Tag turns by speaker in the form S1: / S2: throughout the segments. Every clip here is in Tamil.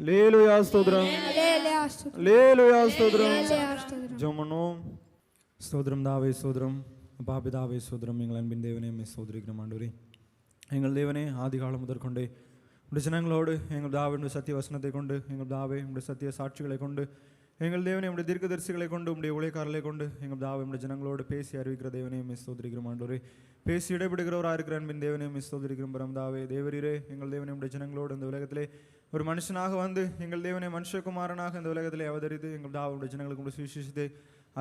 S1: லேலுயா ஸ்தோத்திரம்
S2: హల్లెలూయా స్తోత్రం
S1: லேலுயா ஸ்தோத்திரம்
S2: హల్లెలూయా స్తోత్రం
S1: ஜோமனோம் ஸ்தோத்திரம் தாவே ஸ்தோத்திரம் அப்பா பிதாவே ஸ்தோத்திரம் எங்கள் அன்பின் தேவனே மே ஸ்தோத்திரிக்கிறோம் ஆண்டவரே எங்கள் தேவனே ஆதி காலம் முதற்கொண்டே உடைய ஜனங்களோடு எங்கள் தாவினுடைய சத்திய வசனத்தை கொண்டு எங்கள் தாவே உடைய சத்திய சாட்சிகளை கொண்டு எங்கள் தேவனை உடைய தீர்க்கதரிசிகளை கொண்டு உடைய உழைக்காரர்களை கொண்டு எங்கள் தாவை உடைய ஜனங்களோடு பேசி அறிவிக்கிற தேவனே மே ஸ்தோத்திரிக்கிறோம் ஆண்டவரே பேசி இடைபெடுகிறவராக இருக்கிற அன்பின் தேவனே மே ஸ்தோத்திரிக்கிறோம் பரம்தாவே தேவரீரே எங்கள் தேவனை உடைய ஜனங்களோடு இந்த உலகத்திலே ஒரு மனுஷனாக வந்து எங்கள் தேவனை மனுஷகுமாரனாக இந்த உலகத்தில் அவதரித்து எங்கள் தாவுடைய ஜனங்களுக்கு உடைய சுவிசேஷத்தை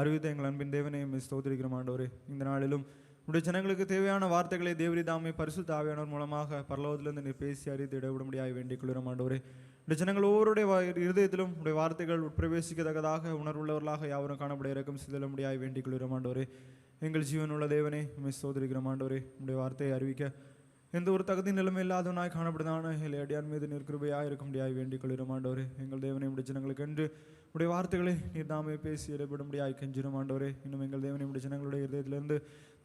S1: அறிவித்த எங்கள் அன்பின் தேவனை மே ஸ்தோத்திரிக்கிறோம் ஆண்டவரே. இந்த நாளிலும் உடைய ஜனங்களுக்கு தேவையான வார்த்தைகளை தேவரி தாமை பரிசு தாவியானவர் மூலமாக பரலோகத்திலிருந்து நீ பேசி அறிந்து இடவிடும்படியாக வேண்டிக் கொள்கிறோம் ஆண்டவரே. உடைய ஜனங்கள் ஒவ்வொருடைய இருதயத்திலும் உடைய வார்த்தைகள் உட்பிரவேசிக்கத்தக்கதாக உணர்வுள்ளவர்களாக யாவரும் காணப்பட இறக்கம் செய்தலும்படியாக வேண்டிக் கொள்கிறோம் ஆண்டவரே. எங்கள் ஜீவனுள்ள தேவனே மிஸ் சோதரிக்கிறோம் ஆண்டவரே. உடைய வார்த்தையை அறிவிக்க எந்த ஒரு தகுதி நிலைமை இல்லாதவனாய் காணப்படுதான? இல்லை அடியான் மீது நிற்கிருபையாக இருக்க முடியாய் வேண்டிக் கொள்கிறோம் ஆண்டவரே. எங்கள் தேவனை முடிச்ச ஜனங்களுக்கு என்று உடைய வார்த்தைகளை நீர் தாமே பேசி இடப்படும்புடியாய் கெஞ்சிடும் ஆண்டவரே. இன்னும் எங்கள் தேவனை முடிச்ச ஜனங்களுடைய இருதயத்திலிருந்து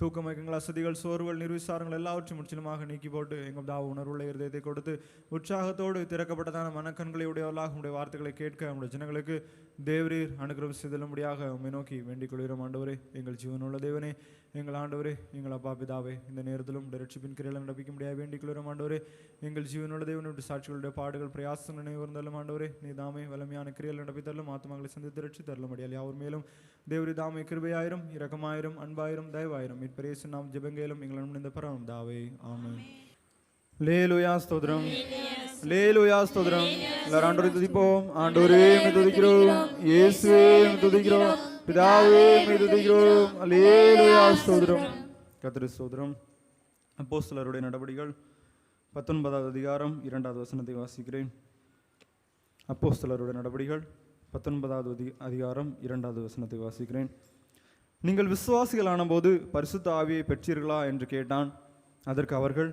S1: தூக்க மயக்கங்கள் அசதிகள் சோர்வுகள் நிர்விசாரங்கள் எல்லாவற்றையும் முற்றிலுமாக நீக்கி போட்டு எங்கள் தாவ உணர்வுள்ள இருதயத்தை கொடுத்து உற்சாகத்தோடு திறக்கப்பட்டதான மனக்கண்களை உடையவர்களாக உடைய வார்த்தைகளை கேட்க நம்முடைய ஜனங்களுக்கு தேவரீர் அனுகிரகம் செய்தலும்படியாக உண்மை நோக்கி வேண்டிக் கொள்கிறோம் ஆண்டவரே. எங்கள் ஜீவனுள்ள தேவனே எங்கள் ஆண்டவரே எங்கள் அப்பா பிதாவே இந்த நேரத்திலும் ரட்சிப்பின் கிரையில் நடப்பிக்க முடியாது வேண்டிக் கொள்கிறோம் ஆண்டவரே. எங்கள் ஜீவனுள்ள தேவனுடைய சாட்சிகளுடைய பாடுகள் பிரயாசம் நினைவுறுந்தாலும் ஆண்டவரே. நீ தாமே வலிமையான கிரியல் நடப்பித்தரலும் ஆத்மாக்களை சந்தித்து ரட்சி தரலும் முடியாது யாவர் மேலும் தேவரி தாமே கிருபையாயிரம் இரக்கமாயிரம் அன்பாயிரம் தயவாயிரம். மீட்பரேசு நாம் ஜெபங்கேலும் எங்கள் இந்த பரவம் தாவே ஆமென். லேலுயா ஸ்தோத்திரம். லேலுயா ஸ்தோத்திரம். எல்லாரும் ஆண்டவரை துதிப்போம். ஆண்டவரே மே துதிக்கிறோம். இயேசுவே துதிக்கிறோம். பிதாவே மே துதிக்கிறோம் லேலுயா ஸ்தோத்திரம் கத்திர ஸ்தோத்திரம் அப்போஸ்தலருடைய நடவடிக்கைகள் பத்தொன்பதாவது அதிகாரம் இரண்டாவது வசனத்தை வாசிக்கிறேன் அப்போஸ்தலருடைய நடவடிக்கைகள் பத்தொன்பதாவது அதி- அதிகாரம் இரண்டாவது வசனத்தை வாசிக்கிறேன் நீங்கள் விசுவாசிகளான போது பரிசுத்த ஆவியை பெற்றீர்களா என்று கேட்டான் அதற்கு அவர்கள்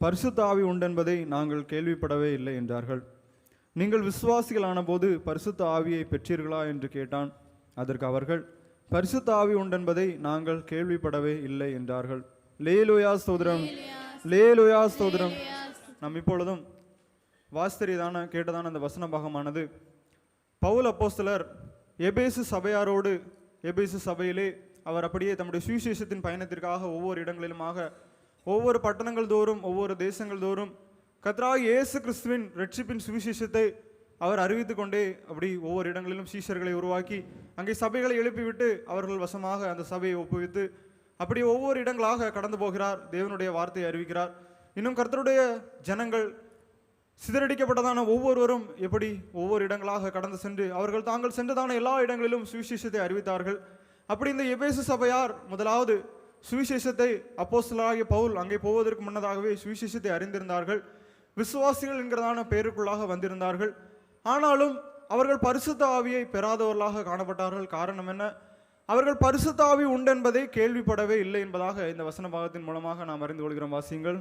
S1: பரிசுத்த ஆவி உண்டென்பதை நாங்கள் கேள்விப்படவே இல்லை என்றார்கள். நீங்கள் விசுவாசிகளான போது பரிசுத்த ஆவியை பெற்றீர்களா என்று கேட்டான் அதற்கு அவர்கள் பரிசுத்த ஆவி உண்டென்பதை நாங்கள் கேள்விப்படவே இல்லை என்றார்கள். லேலுயா ஸ்தோதிரம் லேலுயா ஸ்தோதிரம் நம் இப்பொழுதும் வாஸ்தரிதான கேட்டதான அந்த வசன பாகமானது பவுல் அப்போஸ்தலர் எபேசு சபையாரோடு எபேசு சபையிலே அவர் அப்படியே தம்முடைய சுவிசேஷத்தின் பயணத்திற்காக ஒவ்வொரு இடங்களிலுமாக ஒவ்வொரு பட்டணங்கள் தோறும் ஒவ்வொரு தேசங்கள் தோறும் கத்ரா இயேசு கிறிஸ்துவின் ரட்சிப்பின் சுவிசேஷத்தை அவர் அறிவித்து கொண்டே அப்படி ஒவ்வொரு இடங்களிலும் சீஷர்களை உருவாக்கி அங்கே சபைகளை எழுப்பிவிட்டு அவர்கள் வசமாக அந்த சபையை ஒப்புவித்து அப்படி ஒவ்வொரு இடங்களாக கடந்து போகிறார் தேவனுடைய வார்த்தையை அறிவிக்கிறார். இன்னும் கர்த்தருடைய ஜனங்கள் சிதறடிக்கப்பட்டதான ஒவ்வொருவரும் எப்படி ஒவ்வொரு இடங்களாக கடந்து சென்று அவர்கள் தாங்கள் சென்றதான எல்லா இடங்களிலும் சுவிசேஷத்தை அறிவித்தார்கள். அப்படி இந்த எபேசு சபையார் முதலாவது சுவிசேஷத்தை அப்போஸ்தலாகிய பவுல் அங்கே போவதற்கு முன்னதாகவே சுவிசேஷத்தை அறிந்திருந்தார்கள். விசுவாசிகள் என்கிறதான பெயருக்குள்ளாக வந்திருந்தார்கள். ஆனாலும் அவர்கள் பரிசுத்த ஆவியை பெறாதவர்களாக காணப்பட்டார்கள். காரணம் என்ன? அவர்கள் பரிசுத்த ஆவி உண்டென்பதை கேள்விப்படவே இல்லை என்பதாக இந்த வசன பாகத்தின் மூலமாக நாம் அறிந்து கொள்கிறோம். வாசியுங்கள்.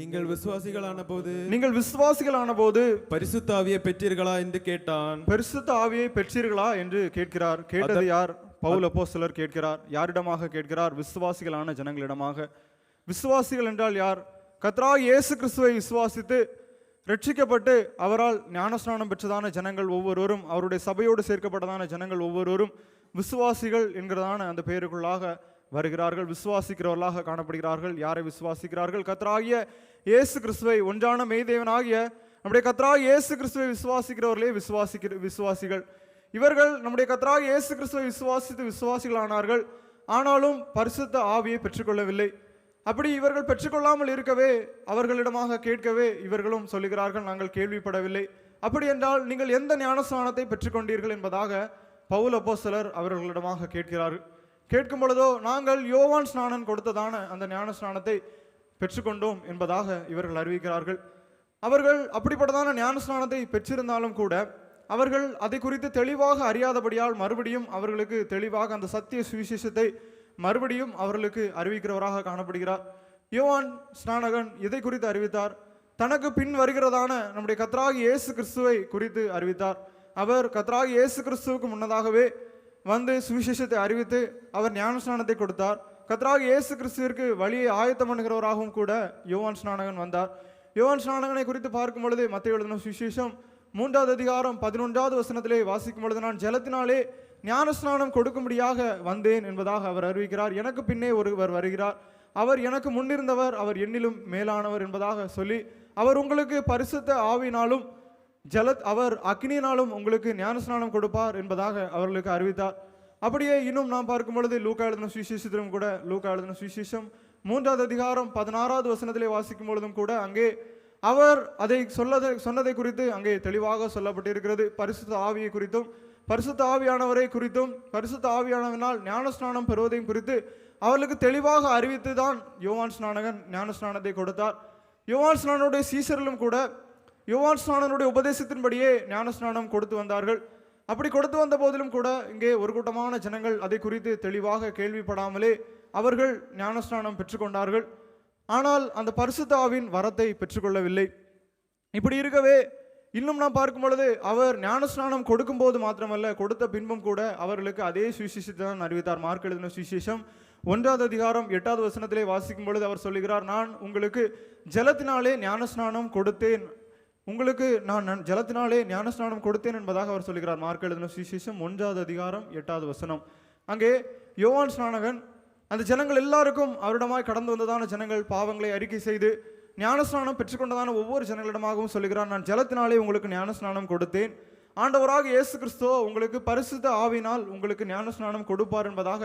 S3: நீங்கள் விசுவாசிகளான போது
S1: நீங்கள் விசுவாசிகளான போது
S3: பரிசுத்த ஆவியை பெற்றீர்களா என்று கேட்டான்.
S1: பரிசுத்த ஆவியை பெற்றீர்களா என்று கேட்கிறார். கேட்டது யார்? பவுல் அப்போஸ்தலர் கேட்கிறார். யாரிடமாக கேட்கிறார்? விசுவாசிகளான ஜனங்களிடமாக. விசுவாசிகள் என்றால் யார்? கத்ரா இயேசு கிறிஸ்துவை விசுவாசித்து ரட்சிக்கப்பட்டு அவரால் ஞானஸ்நானம் பெற்றதான ஜனங்கள் ஒவ்வொருவரும் அவருடைய சபையோடு சேர்க்கப்பட்டதான ஜனங்கள் ஒவ்வொருவரும் விசுவாசிகள் என்கிறதான அந்த பெயருக்குள்ளாக வருகிறார்கள். விசுவாசிக்கிறவர்களாக காணப்படுகிறார்கள். யாரை விசுவாசிக்கிறார்கள்? கத்தராகிய இயேசு கிறிஸ்துவை ஒன்றான மெய்தேவனாகிய நம்முடைய கத்ரா இயேசு கிறிஸ்துவை விசுவாசிக்கிறவர்களே விசுவாசிக்கிற விசுவாசிகள். இவர்கள் நம்முடைய கத்ரா இயேசு கிறிஸ்துவை விசுவாசித்து விசுவாசிகளானார்கள். ஆனாலும் பரிசுத்த ஆவியை பெற்றுக்கொள்ளவில்லை. அப்படி இவர்கள் பெற்றுக்கொள்ளாமல் இருக்கவே அவர்களிடமாக கேட்கவே இவர்களும் சொல்லுகிறார்கள் நாங்கள் கேள்விப்படவில்லை. அப்படி என்றால் நீங்கள் எந்த ஞானஸ்நானத்தை பெற்றுக்கொண்டீர்கள் என்பதாக பவுல் சிலர் அவர்களிடமாக கேட்கிறார்கள் கேட்கும் பொழுதோ நாங்கள் யோவான் ஸ்நானன் கொடுத்ததான அந்த ஞான ஸ்நானத்தை பெற்றுக்கொண்டோம் என்பதாக இவர்கள் அறிவிக்கிறார்கள். அவர்கள் அப்படிப்பட்டதான ஞான ஸ்நானத்தை பெற்றிருந்தாலும் கூட அவர்கள் அதை குறித்து தெளிவாக அறியாதபடியால் மறுபடியும் அவர்களுக்கு தெளிவாக அந்த சத்திய சுவிசேஷத்தை மறுபடியும் அவர்களுக்கு அறிவிக்கிறவராக காணப்படுகிறார். யோவான் ஸ்நானகன் இதை குறித்து அறிவித்தார்? தனக்கு பின் வருகிறதான நம்முடைய கத்ராகி இயேசு கிறிஸ்துவை குறித்து அறிவித்தார். அவர் கத்ராகி இயேசு கிறிஸ்துவுக்கு முன்னதாகவே வந்து சுவிசேஷத்தை அறிவித்து அவர் ஞானஸ்நானத்தை கொடுத்தார். கத்ராகி இயேசு கிறிஸ்துவிற்கு வழியை ஆயத்தம் பண்ணுகிறவராகவும் கூட யோவான் ஸ்நானகன் வந்தார். யோவான் ஸ்நானகனை குறித்து பார்க்கும் பொழுது மத்திய எழுதின சுவிசேஷம் மூன்றாவது அதிகாரம் பதினொன்றாவது வசனத்திலே வாசிக்கும் பொழுது நான் ஜலத்தினாலே ஞானஸ்நானம் கொடுக்கும்படியாக வந்தேன் என்பதாக அவர் அறிவிக்கிறார். எனக்கு பின்னே ஒருவர் வருகிறார். அவர் எனக்கு முன்னிருந்தவர் அவர் என்னிலும் மேலானவர் என்பதாக சொல்லி அவர் உங்களுக்கு பரிசுத்த ஆவினாலும் ஜலத் அவர் அக்னியினாலும் உங்களுக்கு ஞானஸ்நானம் கொடுப்பார் என்பதாக அவர்களுக்கு அறிவித்தார். அப்படியே இன்னும் நாம் பார்க்கும் பொழுது லூக்கா எழுதின சுவிசேஷத்திலும் கூட லூக்கா எழுதின சுவிசேஷம் மூன்றாவது அதிகாரம் பதினாறாவது வசனத்திலே வாசிக்கும் பொழுதும் கூட அங்கே அவர் அதை சொல்லதை சொன்னதை குறித்து அங்கே தெளிவாக சொல்லப்பட்டிருக்கிறது. பரிசுத்த ஆவியை குறித்தும் பரிசுத்த ஆவியானவரை குறித்தும் பரிசுத்த ஆவியானவனால் ஞானஸ்நானம் பெறுவதையும் குறித்து அவர்களுக்கு தெளிவாக அறிவித்து தான் யோவான் ஸ்நானகன் ஞானஸ்நானத்தை கொடுத்தார். யோவான் ஸ்நானனுடைய சீசரிலும் கூட யோவான் ஸ்நானனுடைய உபதேசத்தின்படியே ஞானஸ்நானம் கொடுத்து வந்தார்கள். அப்படி கொடுத்து வந்த போதிலும் கூட இங்கே ஒரு கூட்டமான ஜனங்கள் அதை குறித்து தெளிவாக கேள்விப்படாமலே அவர்கள் ஞானஸ்நானம் பெற்றுக்கொண்டார்கள். ஆனால் அந்த பரிசுத்தாவின் வரத்தை பெற்றுக்கொள்ளவில்லை. இப்படி இருக்கவே இன்னும் நான் பார்க்கும் பொழுது அவர் ஞானஸ்நானம் கொடுக்கும்போது மாத்திரமல்ல கொடுத்த பின்பும் கூட அவர்களுக்கு அதே சுவிசேஷத்தை தான் அறிவித்தார். மார்க் எழுதின சுவிசேஷம் ஒன்றாவது அதிகாரம் எட்டாவது வசனத்திலே வாசிக்கும் பொழுது அவர் சொல்லுகிறார் நான் உங்களுக்கு ஜலத்தினாலே ஞானஸ்நானம் கொடுத்தேன். உங்களுக்கு நான் நன்- ஜலத்தினாலே ஞானஸ்நானம் கொடுத்தேன் என்பதாக அவர் சொல்லுகிறார். மார்க் எழுதின சுவிசேஷம் ஒன்றாவது அதிகாரம் எட்டாவது வசனம். அங்கே யோவான் ஸ்நானகன் அந்த ஜனங்கள் எல்லாருக்கும் அவரிடமாய் கடந்து வந்ததான ஜனங்கள் பாவங்களை அறிக்கை செய்து ஞானஸ்நானம் பெற்றுக்கொண்டதான ஒவ்வொரு ஜனங்களிடமாகவும் சொல்லுகிறார். நான் ஜலத்தினாலே உங்களுக்கு ஞானஸ்நானம் கொடுத்தேன். ஆண்டவராக இயேசு கிறிஸ்துவோ உங்களுக்கு பரிசுத்த ஆவினால் உங்களுக்கு ஞானஸ்நானம் கொடுப்பார் என்பதாக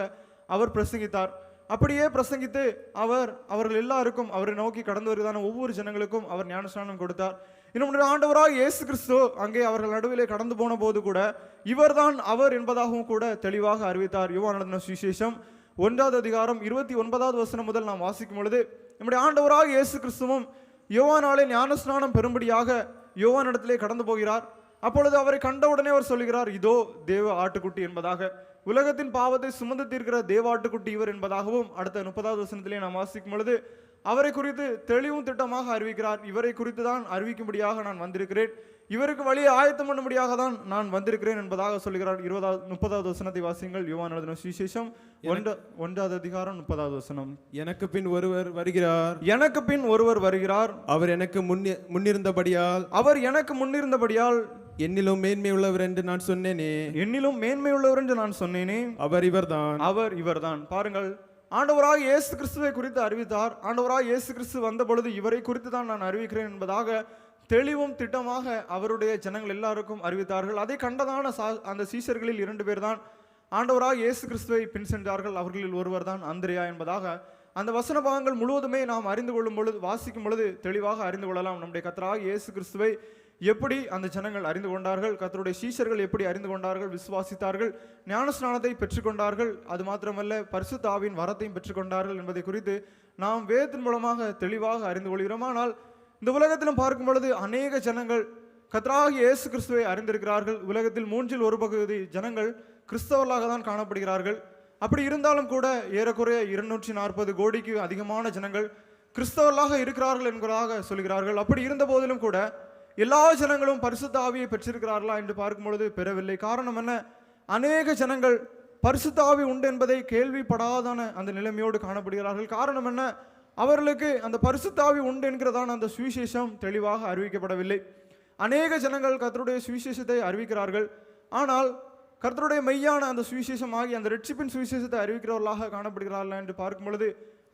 S1: அவர் பிரசங்கித்தார். அப்படியே பிரசங்கித்து அவர் அவர்கள் எல்லாருக்கும் அவரை நோக்கி கடந்து வருவதான ஒவ்வொரு ஜனங்களுக்கும் அவர் ஞானஸ்நானம் கொடுத்தார். இன்னும் ஆண்டவராக இயேசு கிறிஸ்து அங்கே அவர்கள் நடுவிலே கடந்து போன போது கூட இவர்தான் அவர் என்பதாகவும் கூட தெளிவாக அறிவித்தார். யுவானந்த சுவிசேஷம் ஒன்றாவது அதிகாரம் இருபத்தி ஒன்பதாவது வசனம் முதல் நாம் வாசிக்கும் பொழுது நம்முடைய ஆண்டவராக இயேசு கிறிஸ்துவும் யோவானாலே ஞானஸ்நானம் பெறும்படியாக யோவானிடத்திலே கடந்து போகிறார். அப்பொழுது அவரை கண்டவுடனே அவர் சொல்லுகிறார் இதோ தேவ ஆட்டுக்குட்டி என்பதாக. உலகத்தின் பாவத்தை சுமந்து தீர்க்கிற தேவ ஆட்டுக்குட்டி இவர் என்பதாகவும் அடுத்த முப்பதாவது வசனத்திலே நாம் வாசிக்கும் பொழுது அவரை குறித்து தெளிவும் திட்டமாக அறிவிக்கிறார். இவரை குறித்து தான் அறிவிக்கும்படியாக நான் வந்திருக்கிறேன். இவருக்கு வழியை ஆயத்தம் பண்ணும்படியாக தான் நான் வந்திருக்கிறேன் என்பதாக சொல்லுகிறார் இருபதாவது முப்பதாவது வசனத்தை வாசியுங்கள். யுவான் எழுதின சுவிசேஷம் ஒன்ற ஒன்றாவது அதிகாரம் முப்பதாவது வசனம்.
S3: எனக்கு பின் ஒருவர் வருகிறார்.
S1: எனக்கு பின் ஒருவர் வருகிறார்.
S3: அவர் எனக்கு முன்னி முன்னிருந்தபடியால்
S1: அவர் எனக்கு முன்னிருந்தபடியால்
S3: என்னிலும் மேன்மை உள்ளவர் என்று நான் சொன்னேனே.
S1: என்னிலும் மேன்மையுள்ளவர் என்று நான் சொன்னேனே.
S3: அவர் இவர்தான்.
S1: அவர் இவர்தான். பாருங்கள் ஆண்டவராக இயேசு கிறிஸ்துவை குறித்து அறிவித்தார். ஆண்டவராக இயேசு கிறிஸ்து வந்த பொழுது இவரை குறித்து தான் நான் அறிவிக்கிறேன் என்பதாக தெளிவும் திட்டமாக அவருடைய ஜனங்கள் எல்லாருக்கும் அறிவித்தார்கள். அதை கண்டதான சா- அந்த சீசர்களில் இரண்டு பேர் தான் ஆண்டவராக இயேசு கிறிஸ்துவை பின் சென்றார்கள். அவர்களில் ஒருவர் தான் அந்திரியா என்பதாக அந்த வசன பாகங்கள் முழுவதுமே நாம் அறிந்து கொள்ளும் பொழுது வாசிக்கும் பொழுது தெளிவாக அறிந்து கொள்ளலாம். நம்முடைய கத்தராக இயேசு கிறிஸ்துவை எப்படி அந்த ஜனங்கள் அறிந்து கொண்டார்கள்? கத்தருடைய சீஷர்கள் எப்படி அறிந்து கொண்டார்கள்? விசுவாசித்தார்கள்? ஞானஸ்நானத்தை பெற்றுக்கொண்டார்கள். அது மாத்திரமல்ல பரிசுத்தாவின் வரத்தையும் பெற்றுக்கொண்டார்கள் என்பதை குறித்து நாம் வேதத்தின் மூலமாக தெளிவாக அறிந்து கொள்கிறோம். ஆனால் இந்த உலகத்திலும் பார்க்கும் பொழுது அநேக ஜனங்கள் கத்ராகி இயேசு கிறிஸ்துவை அறிந்திருக்கிறார்கள். உலகத்தில் மூன்றில் ஒரு பகுதி ஜனங்கள் கிறிஸ்தவர்களாக தான் காணப்படுகிறார்கள். அப்படி இருந்தாலும் கூட ஏறக்குறைய இருநூற்றி நாற்பது கோடிக்கு அதிகமான ஜனங்கள் கிறிஸ்தவர்களாக இருக்கிறார்கள் என்பதாக சொல்கிறார்கள். அப்படி இருந்த போதிலும் கூட எல்லா ஜனங்களும் பரிசுத்த ஆவியை பெற்றிருக்கிறார்களா என்று பார்க்கும் பொழுது பெறவில்லை. காரணம் என்ன? அநேக ஜனங்கள் பரிசுத்த ஆவி உண்டு என்பதை கேள்விப்படாதான அந்த நிலைமையோடு காணப்படுகிறார்கள். காரணம் என்ன? அவர்களுக்கு அந்த பரிசுத்த ஆவி உண்டு என்கிறதான அந்த சுவிசேஷம் தெளிவாக அறிவிக்கப்படவில்லை. அநேக ஜனங்கள் கர்த்தருடைய சுவிசேஷத்தை அறிவிக்கிறார்கள். ஆனால் கர்த்தருடைய மெய்யான அந்த சுவிசேஷம் ஆகி அந்த ரட்சிப்பின் சுவிசேஷத்தை அறிவிக்கிறவர்களாக காணப்படுகிறார்கள் என்று பார்க்கும் பொழுது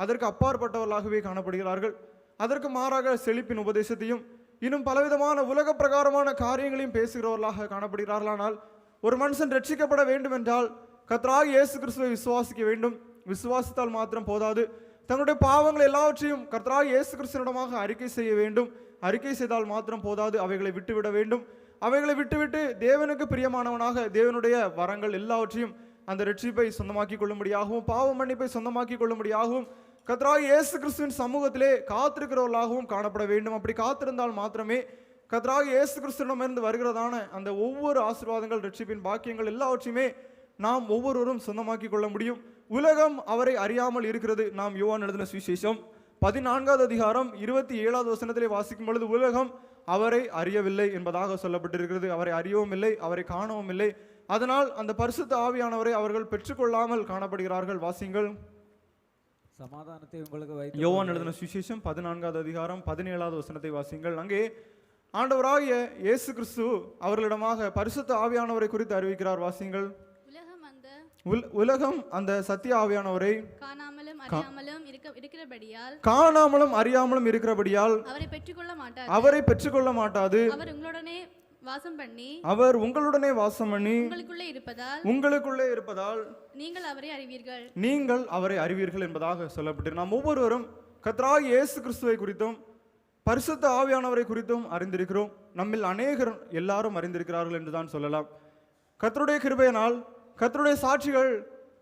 S1: அதற்கு அப்பாற்பட்டவர்களாகவே காணப்படுகிறார்கள். அதற்கு மாறாக செழிப்பின் உபதேசத்தையும் இன்னும் பலவிதமான உலக பிரகாரமான காரியங்களையும் பேசுகிறவர்களாக காணப்படுகிறார்கள் ஆனால் ஒரு மனுஷன் ரட்சிக்கப்பட வேண்டும் என்றால் கத்ராக இயேசு கிறிஸ்துவை விசுவாசிக்க வேண்டும். விசுவாசித்தால் மாத்திரம் போதாது. தங்களுடைய பாவங்கள் எல்லாவற்றையும் கர்த்தராக இயேசு கிறிஸ்துவிடமாக அறிக்கை செய்ய வேண்டும். அறிக்கை செய்தால் மாத்திரம் போதாது. அவைகளை விட்டுவிட வேண்டும். அவைகளை விட்டுவிட்டு தேவனுக்கு பிரியமானவனாக தேவனுடைய வரங்கள் எல்லாவற்றையும் அந்த ரட்சிப்பை சொந்தமாக்கி கொள்ளும்படியாகவும் பாவ மன்னிப்பை சொந்தமாக்கி கொள்ளும்படியாகவும் கர்த்தராகிய இயேசு கிறிஸ்துவின் சமூகத்திலே காத்திருக்கிறவர்களாகவும் காணப்பட வேண்டும். அப்படி காத்திருந்தால் மாத்திரமே கத்ராக இயேசு கிறிஸ்துவிடமிருந்து வருகிறதான அந்த ஒவ்வொரு ஆசீர்வாதங்கள் ரட்சிப்பின் பாக்கியங்கள் எல்லாவற்றையுமே நாம் ஒவ்வொருவரும் சொந்தமாக்கி கொள்ள முடியும். உலகம் அவரை அறியாமல் இருக்கிறது. நாம் யுவான் எழுதின சுவிசேஷம் பதினான்காவது அதிகாரம் இருபத்தி ஏழாவது வசனத்திலே வாசிக்கும் பொழுது உலகம் அவரை அறியவில்லை என்பதாக சொல்லப்பட்டிருக்கிறது. அவரை அறியவும் இல்லை அவரை காணவும் இல்லை. அதனால் அந்த பரிசுத்த ஆவியானவரை அவர்கள் பெற்றுக்கொள்ளாமல் காணப்படுகிறார்கள். வாசிங்கள்
S2: சமாதானத்தை உங்களுக்கு வைத்து
S1: யோவான் எழுதின சுவிசேஷம் பதினான்காவது அதிகாரம் பதினேழாவது வசனத்தை வாசிங்கள். அங்கே ஆண்டவராகிய இயேசு கிறிஸ்து அவர்களிடமாக பரிசுத்த ஆவியானவரை குறித்து அறிவிக்கிறார். வாசிங்கள்.
S2: உலகம் அந்த
S1: உல் உலகம் அந்த சத்திய ஆவியானவரை
S2: காணாமலும் அறியாமலும் இருக்க இருக்கிறபடியால்
S1: காணாமலும் அறியாமலும் இருக்கிறபடியால்
S2: அவரை பெற்றுக்கொள்ள மாட்டார்
S1: அவரை பெற்றுக்கொள்ள மாட்டாது.
S2: அவர் உங்களுடனே வாசம் பண்ணி
S1: அவர் உங்களுடனே வாசம் பண்ணி
S2: உங்களுக்குள்ளே இருப்பதால்
S1: உங்களுக்குள்ளே இருப்பதால்
S2: நீங்கள் அவரை அறிவீர்கள்.
S1: நீங்கள் அவரை அறிவீர்கள் என்பதாக சொல்லப்பட்டிருக்கு நாம் ஒவ்வொருவரும் கத்ராய் இயேசு கிறிஸ்துவை குறித்தும் பரிசுத்த ஆவியானவரை குறித்தும் அறிந்திருக்கிறோம். நம்மில் அநேகர் எல்லாரும் அறிந்திருக்கிறார்கள் என்று தான் சொல்லலாம். கர்த்தருடைய கிருபையினால் கர்த்தருடைய சாட்சிகள்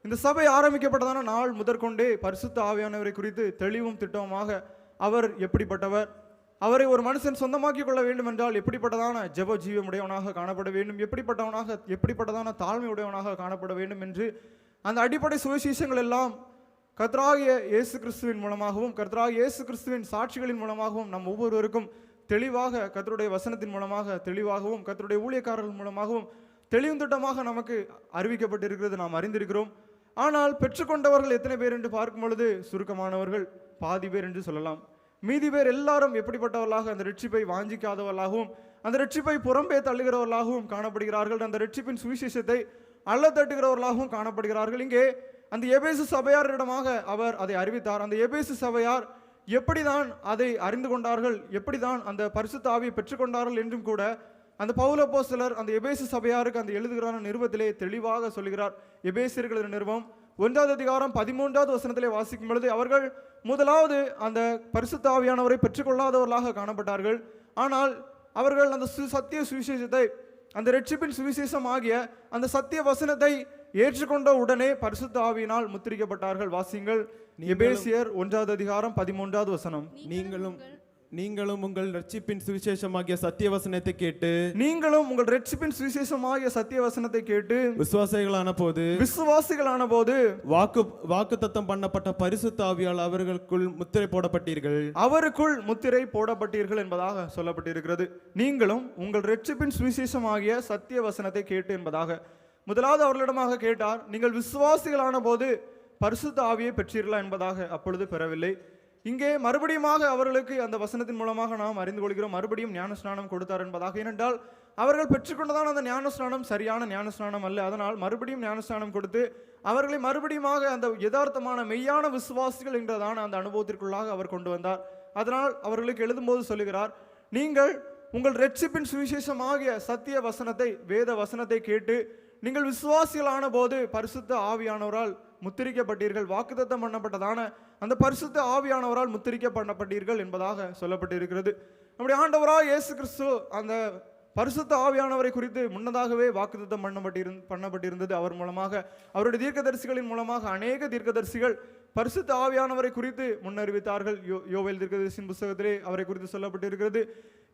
S1: இந்த சபை ஆரம்பிக்கப்பட்டதான நாள் முதற்கொண்டே பரிசுத்த ஆவியானவரை குறித்து தெளிவும் திட்டமுமாக அவர் எப்படிப்பட்டவர்? அவரை ஒரு மனுஷன் சொந்தமாக்கிக் கொள்ள வேண்டும் என்றால் எப்படிப்பட்டதான ஜெப ஜீவமுடையவனாக காணப்பட வேண்டும்? எப்படிப்பட்டவனாக எப்படிப்பட்டதான தாழ்மையுடையவனாக காணப்பட வேண்டும் என்று அந்த அடிப்படை சுவிசேஷங்கள் எல்லாம் கர்த்தராகிய இயேசு கிறிஸ்துவின் மூலமாகவும் கர்த்தராகிய இயேசு கிறிஸ்துவின் சாட்சிகளின் மூலமாகவும் நம் ஒவ்வொருவருக்கும் தெளிவாக கத்தருடைய வசனத்தின் மூலமாக தெளிவாகவும் கத்தருடைய ஊழியக்காரர்கள் மூலமாகவும் தெளிவும் திட்டமாக நமக்கு அறிவிக்கப்பட்டிருக்கிறது நாம் அறிந்திருக்கிறோம். ஆனால் பெற்றுக்கொண்டவர்கள் எத்தனை பேர் என்று பார்க்கும் பொழுது சுருக்கமானவர்கள் பாதி பேர் என்று சொல்லலாம். மீதி பேர் எல்லாரும் எப்படிப்பட்டவர்களாக அந்த ரட்சிப்பை வாஞ்சிக்காதவர்களாகவும் அந்த ரட்சிப்பை புறம்பே தள்ளுகிறவர்களாகவும் காணப்படுகிறார்கள். அந்த ரட்சிப்பின் சுவிசேஷத்தை அள்ள தட்டுகிறவர்களாகவும் காணப்படுகிறார்கள். இங்கே அந்த எபேசு சபையாரிடமாக அவர் அதை அறிவித்தார். அந்த எபேசு சபையார் எப்படிதான் அதை அறிந்து கொண்டார்கள் எப்படிதான் அந்த பரிசுத்த ஆவியை பெற்றுக்கொண்டார்கள் என்றும் கூட அந்த பவுலப்போ சிலர் அந்த எபேசு சபையாருக்கு அந்த எழுதுகிறான நிறுவத்திலே தெளிவாக சொல்கிறார். எபேசியர்கள் நிறுவம் ஒன்றாவது அதிகாரம் பதிமூன்றாவது வசனத்திலே வாசிக்கும் பொழுது அவர்கள் முதலாவது அந்த பரிசுத்த ஆவியானவரை பெற்றுக்கொள்ளாதவர்களாக காணப்பட்டார்கள். ஆனால் அவர்கள் அந்த சு சத்திய சுவிசேஷத்தை அந்த ரட்சிப்பின் சுவிசேஷம் ஆகிய அந்த சத்திய வசனத்தை ஏற்றுக்கொண்ட உடனே பரிசுத்த ஆவியினால் முத்திரிக்கப்பட்டார்கள். வாசிங்கள் எபேசியர் ஒன்றாவது அதிகாரம் பதிமூன்றாவது வசனம்.
S3: நீங்களும் நீங்களும் உங்கள் ரட்சிப்பின் சுவிசேஷமாகிய சத்திய வசனத்தை கேட்டு
S1: நீங்களும் உங்கள் ரட்சிப்பின் சுவிசேஷமாகிய சத்திய வசனத்தை கேட்டு
S3: விசுவாசிகளான போது
S1: விசுவாசிகளான போது
S3: வாக்கு வாக்குத்தத்தம் பண்ணப்பட்ட பரிசுத்த ஆவியால் அவர்களுக்குள் முத்திரை போடப்பட்டீர்கள்.
S1: அவருக்குள் முத்திரை போடப்பட்டீர்கள் என்பதாக சொல்லப்பட்டிருக்கிறது. நீங்களும் உங்கள் ரட்சிப்பின் சுவிசேஷமாகிய சத்திய வசனத்தை கேட்டு என்பதாக. முதலாவது அவர்களிடமாக கேட்டார் நீங்கள் விசுவாசிகளான போது பரிசுத்த ஆவியை பெற்றீர்களா? என்பதாக அப்பொழுது பெறவில்லை. இங்கே மறுபடியுமாக அவர்களுக்கு அந்த வசனத்தின் மூலமாக நாம் அறிந்து கொள்கிறோம். மறுபடியும் ஞானஸ்நானம் கொடுத்தார் என்பதாக. ஏனென்றால் அவர்கள் பெற்றுக்கொண்டதான அந்த ஞானஸ்நானம் சரியான ஞானஸ்நானம் அல்ல. அதனால் மறுபடியும் ஞானஸ்நானம் கொடுத்து அவர்களை மறுபடியுமாக அந்த யதார்த்தமான மெய்யான விசுவாசிகள் என்றதான அந்த அனுபவத்திற்குள்ளாக அவர் கொண்டு வந்தார். அதனால் அவர்களுக்கு எழுதும்போது சொல்லுகிறார் நீங்கள் உங்கள் ரட்சிப்பின் சுவிசேஷமாகிய சத்திய வசனத்தை வேத வசனத்தை கேட்டு நீங்கள் விசுவாசிகளான போது பரிசுத்த ஆவியானவரால் முத்திரிக்கப்பட்டீர்கள். வாக்குத்தத்தம் பண்ணப்பட்டதான அந்த பரிசுத்த ஆவியானவரால் முத்திரிக்க பண்ணப்பட்டீர்கள் என்பதாக சொல்லப்பட்டிருக்கிறது. நம்முடைய ஆண்டவராக இயேசு கிறிஸ்து அந்த பரிசுத்த ஆவியானவரை குறித்து முன்னதாகவே வாக்குத்தத்தம் பண்ணப்பட்டிருந் பண்ணப்பட்டிருந்தது. அவர் மூலமாக அவருடைய தீர்க்கதரிசிகளின் மூலமாக அநேக தீர்க்கதரிசிகள் பரிசுத்த ஆவியானவரை குறித்து முன்னறிவித்தார்கள். யோ யோவேல் தீர்க்கதரிசின் புஸ்தகத்திலே அவரை குறித்து சொல்லப்பட்டிருக்கிறது.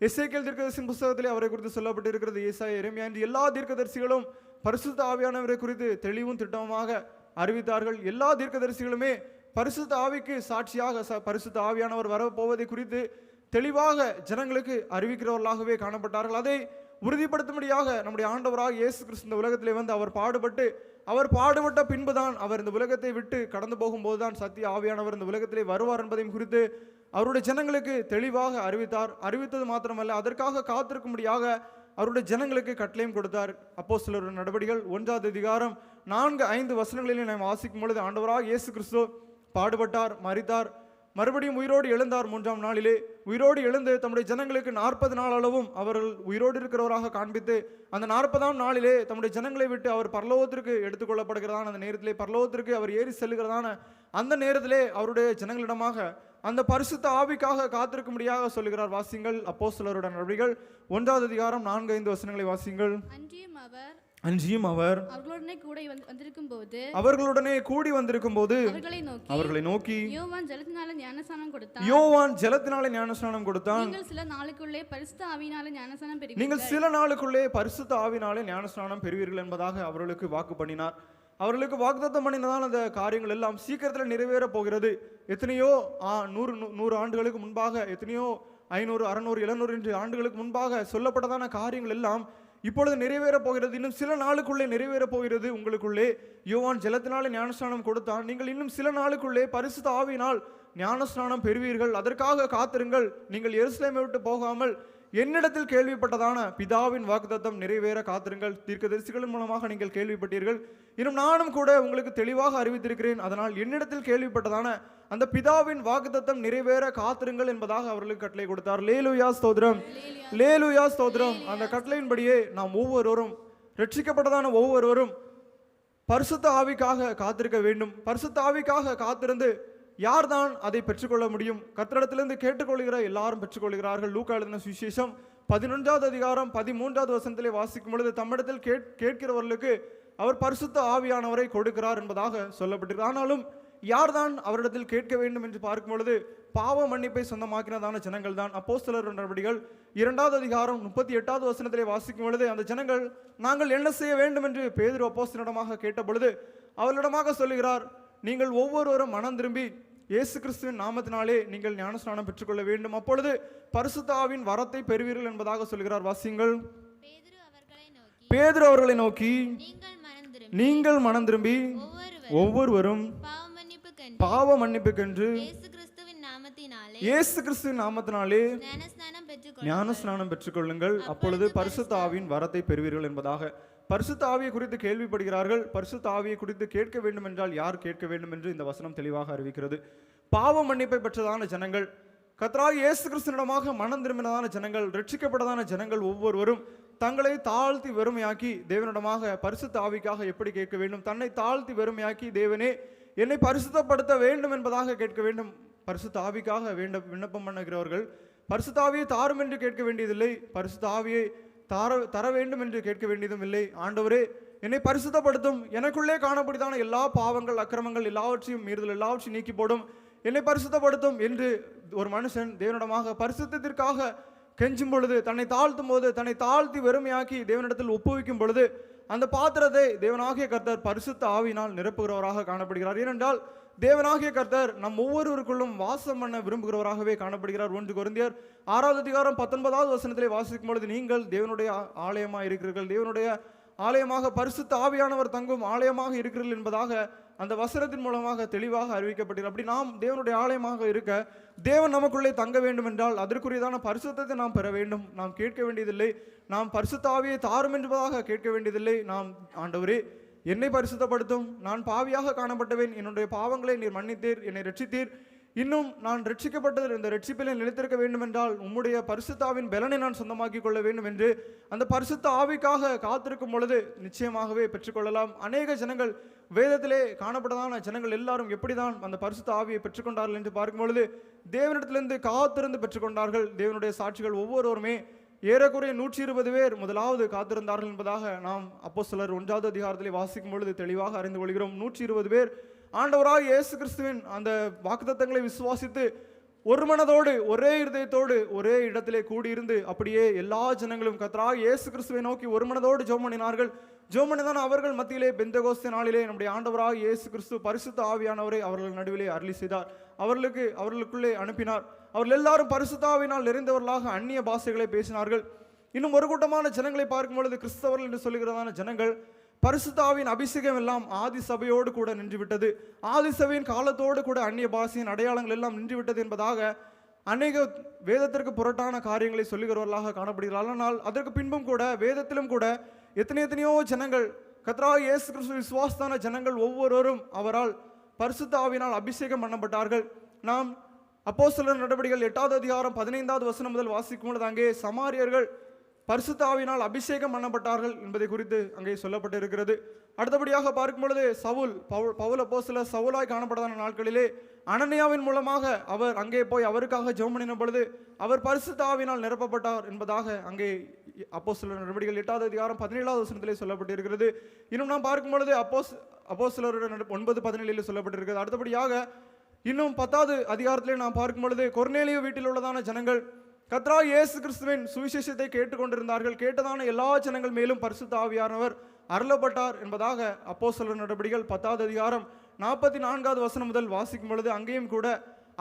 S1: எஸ்ஐகேல் தீர்க்கதரிசின் புஸ்தகத்திலே அவரை குறித்து சொல்லப்பட்டிருக்கிறது. ஏசாய இறைமையா என்று எல்லா தீர்க்கதரிசிகளும் பரிசுத்த ஆவியானவரை குறித்து தெளிவும் திட்டமாக அறிவித்தார்கள். எல்லா தீர்க்கதரிசிகளுமே பரிசுத்த ஆவிக்கு சாட்சியாக ச- பரிசுத்த ஆவியானவர் வரப்போவதை குறித்து தெளிவாக ஜனங்களுக்கு அறிவிக்கிறவர்களாகவே காணப்பட்டார்கள். அதை உறுதிப்படுத்தும்படியாக நம்முடைய ஆண்டவராக இயேசு கிறிஸ்து இந்த உலகத்திலே வந்து அவர் பாடுபட்டு அவர் பாடுபட்ட பின்புதான் அவர் இந்த உலகத்தை விட்டு கடந்து போகும்போது தான் சத்திய ஆவியானவர் இந்த உலகத்திலே வருவார் என்பதையும் குறித்து அவருடைய ஜனங்களுக்கு தெளிவாக அறிவித்தார். அறிவித்தது மாத்திரமல்ல அதற்காக காத்திருக்கும்படியாக அவருடைய ஜனங்களுக்கு கட்டளையும் கொடுத்தார். அப்போ சிலர் நடவடிக்கைகள் ஒன்றாவது அதிகாரம் நான்கு ஐந்து வசனங்களிலே நாம் வாசிக்கும் பொழுது ஆண்டவராக இயேசு கிறிஸ்துவ பாடுபட்டார் மறித்தார். மறுபடியும் உயிரோடு எழுந்தார் மூன்றாம் நாளிலே. உயிரோடு எழுந்து தம்முடைய ஜனங்களுக்கு நாற்பது நாள் அளவும் அவர்கள் உயிரோடு இருக்கிறவராக காண்பித்து அந்த நாற்பதாம் நாளிலே தம்முடைய ஜனங்களை விட்டு அவர் பரலோகத்திற்கு எடுத்துக்கொள்ளப்படுகிறதான அந்த நேரத்திலே பரலோகத்திற்கு அவர் ஏறி செல்கிறதான அந்த நேரத்திலே அவருடைய ஜனங்களிடமாக அந்த பரிசுத்த ஆவிக்காக காத்திருக்கும்படியாக சொல்லுகிறார் வாசிங்கள் அப்போ சிலருடைய நடவடிக்கைகள் ஒன்றாவது அதிகாரம் நான்கு ஐந்து வசனங்களை வாசிங்கள்.
S2: அன்றியும் அவர்
S1: அன்றியும் அவர்
S2: அவர்களுடனே கூட வந்து- வந்திருக்கும் போது
S1: அவர்களுடனே கூடி வந்திருக்கும் போது
S2: அவர்களை நோக்கி
S1: அவர்களை நோக்கி
S2: யோவான் ஜலத்தினால ஞானஸ்நானம் கொடுத்தான்.
S1: யோவான் ஜலத்தினாலே ஞானஸ்நானம் கொடுத்தான்.
S2: நீங்கள் சில நாளுக்குள்ளே பரிசுத்த ஆவியினால ஞானஸ்நானம்
S1: நீங்கள்
S2: பெறுவீர்கள்
S1: சில நாளுக்குள்ளே பரிசுத்த ஆவினாலே ஞானஸ்நானம் பெறுவீர்கள் என்பதாக அவர்களுக்கு வாக்கு பண்ணினார். அவர்களுக்கு வாக்குத்தத்தம் பண்ணினதால் அந்த காரியங்கள் எல்லாம் சீக்கிரத்தில் நிறைவேற போகிறது. எத்தனையோ நூறு நூறு ஆண்டுகளுக்கு முன்பாக எத்தனையோ ஐநூறு அறநூறு எழுநூறு என்று ஆண்டுகளுக்கு முன்பாக சொல்லப்பட்டதான காரியங்கள் எல்லாம் இப்பொழுது நிறைவேற போகிறது. இன்னும் சில நாளுக்குள்ளே நிறைவேற போகிறது உங்களுக்குள்ளே. யோவான் ஜலத்தினாலே ஞானஸ்நானம் கொடுத்தான். நீங்கள் இன்னும் சில நாளுக்குள்ளே பரிசுத்த ஆவியினால் ஞானஸ்நானம் பெறுவீர்கள். அதற்காக காத்திருங்கள். நீங்கள் எருசலேமை விட்டு போகாமல் என்னிடத்தில் கேள்விப்பட்டதான பிதாவின் வாக்குத்தத்தம் நிறைவேற காத்திருங்கள். தீர்க்கதரிசிகளின் மூலமாக நீங்கள் கேள்விப்பட்டீர்கள். இன்னும் நானும் கூட உங்களுக்கு தெளிவாக அறிவித்திருக்கிறேன். அதனால் என்னிடத்தில் கேள்விப்பட்டதான அந்த பிதாவின் வாக்குத்தத்தம் நிறைவேற காத்திருங்கள் என்பதாக அவர்களுக்கு கட்டளை கொடுத்தார். லேலுயா ஸ்தோத்ரம் லேலுயா ஸ்தோத்ரம் அந்த கட்டளையின்படியே நாம் ஒவ்வொருவரும் ரட்சிக்கப்பட்டதான ஒவ்வொருவரும் பரிசுத்த ஆவிக்காக காத்திருக்க வேண்டும். பரிசுத்த ஆவிக்காக காத்திருந்து யார்தான் அதை பெற்றுக்கொள்ள முடியும்? கத்திரிடத்திலிருந்து கேட்டுக்கொள்கிற எல்லாரும் பெற்றுக்கொள்கிறார்கள். லூக்கா எழுதின சுவிசேஷம் பதினொன்றாவது அதிகாரம் பதிமூன்றாவது வசனத்திலே வாசிக்கும் பொழுது தம்மிடத்தில் கேட் கேட்கிறவர்களுக்கு அவர் பரிசுத்த ஆவியானவரை கொடுக்கிறார் என்பதாக சொல்லப்பட்டிருக்கு. ஆனாலும் யார்தான் அவரிடத்தில் கேட்க வேண்டும் என்று பார்க்கும் பொழுது பாவ மன்னிப்பை சொந்தமாக்கினதான ஜனங்கள் தான். அப்போஸ்தலர் நடவடிக்கைகள் இரண்டாவது அதிகாரம் முப்பத்தி எட்டாவது வசனத்திலே வாசிக்கும் பொழுது அந்த ஜனங்கள் நாங்கள் என்ன செய்ய வேண்டும்? என்று பேதுரு அப்போஸ்தனிடமாக கேட்ட பொழுது அவர்களிடமாக சொல்லுகிறார் நீங்கள் ஒவ்வொருவரும் மனம் திரும்பி இயேசு கிறிஸ்துவின் நாமத்தினாலே நீங்கள் ஞானஸ்நானம் பெற்றுக்கொள்ள வேண்டும். அப்பொழுது பரிசுத்தாவின் வரத்தை பெறுவீர்கள் என்பதாக சொல்கிறார் வாசியுங்கள்
S4: பேதுரு அவர்களை நோக்கி நீங்கள் மனம் திரும்பி ஒவ்வொருவரும் பாவ மன்னிப்புக்கென்று இயேசு கிறிஸ்துவின் நாமத்தினாலே ஞானஸ்நானம் பெற்றுக்கொள்ள
S1: ஞான ஸ்நானம் பெற்றுக்கொள்ளுங்கள். அப்பொழுது பரிசுத்த ஆவியின் வரத்தை பெறுவீர்கள் என்பதாக பரிசுத்த ஆவியை குறித்து கேள்விப்படுகிறார்கள். பரிசுத்த ஆவியை குறித்து கேட்க வேண்டும் என்றால் யார் கேட்க வேண்டும் என்று இந்த வசனம் தெளிவாக அறிவிக்கிறது. பாவ மன்னிப்பை பெற்றதான ஜனங்கள் கத்ராக இயேசு கிறிஸ்தனிடமாக மனம் திரும்பினதான ஜனங்கள் ரட்சிக்கப்பட்டதான ஜனங்கள் ஒவ்வொருவரும் தங்களை தாழ்த்தி வெறுமையாக்கி தேவனிடமாக பரிசுத்த ஆவிக்காக எப்படி கேட்க வேண்டும்? தன்னை தாழ்த்தி வெறுமையாக்கி தேவனே என்னை பரிசுத்தப்படுத்த வேண்டும் என்பதாக கேட்க வேண்டும். பரிசுத்த ஆவிக்காக வேண்ட விண்ணப்பம் பண்ணுகிறவர்கள் பரிசுத்தாவியை தாரும் என்று கேட்க வேண்டியதில்லை. பரிசுத்த ஆவியை தர தர வேண்டும் என்று கேட்க வேண்டியதும் இல்லை. ஆண்டவரே என்னை பரிசுத்தப்படுத்தும். எனக்குள்ளே காணப்படுதான எல்லா பாவங்கள் அக்கிரமங்கள் எல்லாவற்றையும் மீறுதல் எல்லாவற்றையும் நீக்கி போடும் என்னை பரிசுத்தப்படுத்தும் என்று ஒரு மனுஷன் தேவனிடமாக பரிசுத்தத்திற்காக கெஞ்சும் பொழுது தன்னை தாழ்த்தும் போது தன்னை தாழ்த்தி வெறுமையாக்கி தேவனிடத்தில் ஒப்புவிக்கும் பொழுது அந்த பாத்திரத்தை தேவனாகிய கர்த்தர் பரிசுத்த ஆவினால் நிரப்புகிறவராக காணப்படுகிறார். ஏனென்றால் தேவனாகிய கர்த்தர் நம் ஒவ்வொருவருக்குள்ளும் வாசம் பண்ண விரும்புகிறவராகவே காணப்படுகிறார். ஒன்று குருந்தியர் ஆறாவது அதிகாரம் பத்தொன்பதாவது வசனத்திலே வாசிக்கும் பொழுது நீங்கள் தேவனுடைய ஆலயமாக இருக்கிறீர்கள். தேவனுடைய ஆலயமாக பரிசுத்த ஆவியானவர் தங்கும் ஆலயமாக இருக்கிறீர்கள் என்பதாக அந்த வசனத்தின் மூலமாக தெளிவாக அறிவிக்கப்பட்டது. அப்படி நாம் தேவனுடைய ஆலயமாக இருக்க தேவன் நமக்குள்ளே தங்க வேண்டும் என்றால் அதற்குரியதான பரிசுத்தத்தை நாம் பெற வேண்டும். நாம் கேட்க வேண்டியதில்லை. நாம் பரிசுத்த ஆவியை தாரும் என்பதாக கேட்க வேண்டியதில்லை. நாம் ஆண்டவரே என்னை பரிசுத்தப்படுத்தும். நான் பாவியாக காணப்பட்டவேன். என்னுடைய பாவங்களை நீர் மன்னித்தீர் என்னை ரட்சித்தீர். இன்னும் நான் ரட்சிக்கப்பட்டது இந்த ரட்சிப்பிலே நிலைத்திருக்க வேண்டும் என்றால் உம்முடைய பரிசுத்தாவின் பலனை நான் சொந்தமாக்கிக் கொள்ள வேண்டும் என்று அந்த பரிசுத்த ஆவிக்காக காத்திருக்கும் பொழுது நிச்சயமாகவே பெற்றுக்கொள்ளலாம். அநேக ஜனங்கள் வேதத்திலே காணப்பட்டதான ஜனங்கள் எல்லாரும் எப்படிதான் அந்த பரிசுத்த ஆவியை பெற்றுக்கொண்டார்கள் என்று பார்க்கும் பொழுது தேவனிடத்திலிருந்து காத்திருந்து பெற்றுக்கொண்டார்கள். தேவனுடைய சாட்சிகள் ஒவ்வொருவருமே ஏறக்குறைய நூற்றி இருபது பேர் முதலாவது காத்திருந்தார்கள் என்பதாக நாம் அப்போ சிலர் ஒன்றாவது அதிகாரத்திலே வாசிக்கும் பொழுது தெளிவாக அறிந்து கொள்கிறோம். நூற்றி இருபது பேர். ஆண்டவராக இயேசு கிறிஸ்துவின் அந்த வாக்குத்தத்தங்களை விசுவாசித்து ஒரு மனதோடு ஒரே இருதயத்தோடு ஒரே இடத்திலே கூடியிருந்து அப்படியே எல்லா ஜனங்களும் கத்தராக இயேசு கிறிஸ்துவை நோக்கி ஒரு மனதோடு ஜோமனினார்கள் பண்ணினார்கள். பண்ணிதான் அவர்கள் மத்தியிலே பெந்தகோஸ்த நாளிலே நம்முடைய ஆண்டவராக இயேசு கிறிஸ்து பரிசுத்த ஆவியானவரை அவர்கள் நடுவிலே அருளி செய்தார். அவர்களுக்கு அவர்களுக்குள்ளே அனுப்பினார். அவர்கள் எல்லாரும் பரிசுத்தாவினால் நிறைந்தவர்களாக அந்நிய பாஷைகளை பேசினார்கள். இன்னும் ஒரு கூட்டமான ஜனங்களை பார்க்கும் பொழுது கிறிஸ்தவர்கள் என்று சொல்லுகிறதான ஜனங்கள் பரிசுத்தாவின் அபிஷேகம் எல்லாம் ஆதி சபையோடு கூட நின்றுவிட்டது. ஆதி சபையின் காலத்தோடு கூட அந்நிய பாஷையின் அடையாளங்கள் எல்லாம் நின்றுவிட்டது என்பதாக அநேக வேதத்திற்கு புரட்டான காரியங்களை சொல்லுகிறவர்களாக காணப்படுகிறார்கள். ஆனால் அதற்கு பின்பும் கூட வேதத்திலும் கூட எத்தனை எத்தனையோ ஜனங்கள் கத்ரா இயேசு கிறிஸ்து விசுவாசத்தான ஜனங்கள் ஒவ்வொருவரும் அவரால் பரிசுத்தாவினால் அபிஷேகம் பண்ணப்பட்டார்கள். நாம் அப்போ சில நடவடிக்கைகள் எட்டாவது அதிகாரம் பதினைந்தாவது வசனம் முதல் வாசிக்கும் பொழுது அங்கே சமாரியர்கள் பரிசுத்தாவினால் அபிஷேகம் பண்ணப்பட்டார்கள் என்பதை குறித்து அங்கே சொல்லப்பட்டிருக்கிறது. அடுத்தபடியாக பார்க்கும் பொழுது சவுல் பவுல் பவுல் அப்போஸ்தலர் சவுலாய் காணப்படாத நாட்களிலே அனனியாவின் மூலமாக அவர் அங்கே போய் அவருக்காக ஜெபம் பண்ணின பொழுது அவர் பரிசுத்தாவினால் நிரப்பப்பட்டார் என்பதாக அங்கே அப்போ சில நடவடிக்கைகள் எட்டாவது அதிகாரம் பதினேழாவது வசனத்திலே சொல்லப்பட்டிருக்கிறது. இன்னும் நாம் பார்க்கும் பொழுது அப்போஸ் அப்போ நட- ஒன்பது பதினேழில் சொல்லப்பட்டிருக்கிறது. அடுத்தபடியாக இன்னும் பத்தாவது அதிகாரத்திலே நாம் பார்க்கும் பொழுது கொர்நேலிய வீட்டில் உள்ளதான ஜனங்கள் கத்ரா இயேசு கிறிஸ்துவின் சுவிசேஷத்தை கேட்டுக்கொண்டிருந்தார்கள். கேட்டதான எல்லா ஜனங்கள் மேலும் பரிசுத்த ஆவியானவர் அருளப்பட்டார் என்பதாக அப்போ சொல்ல நடவடிக்கைகள் பத்தாவது அதிகாரம் நாற்பத்தி நான்காவது வசனம் முதல் வாசிக்கும் பொழுது அங்கேயும் கூட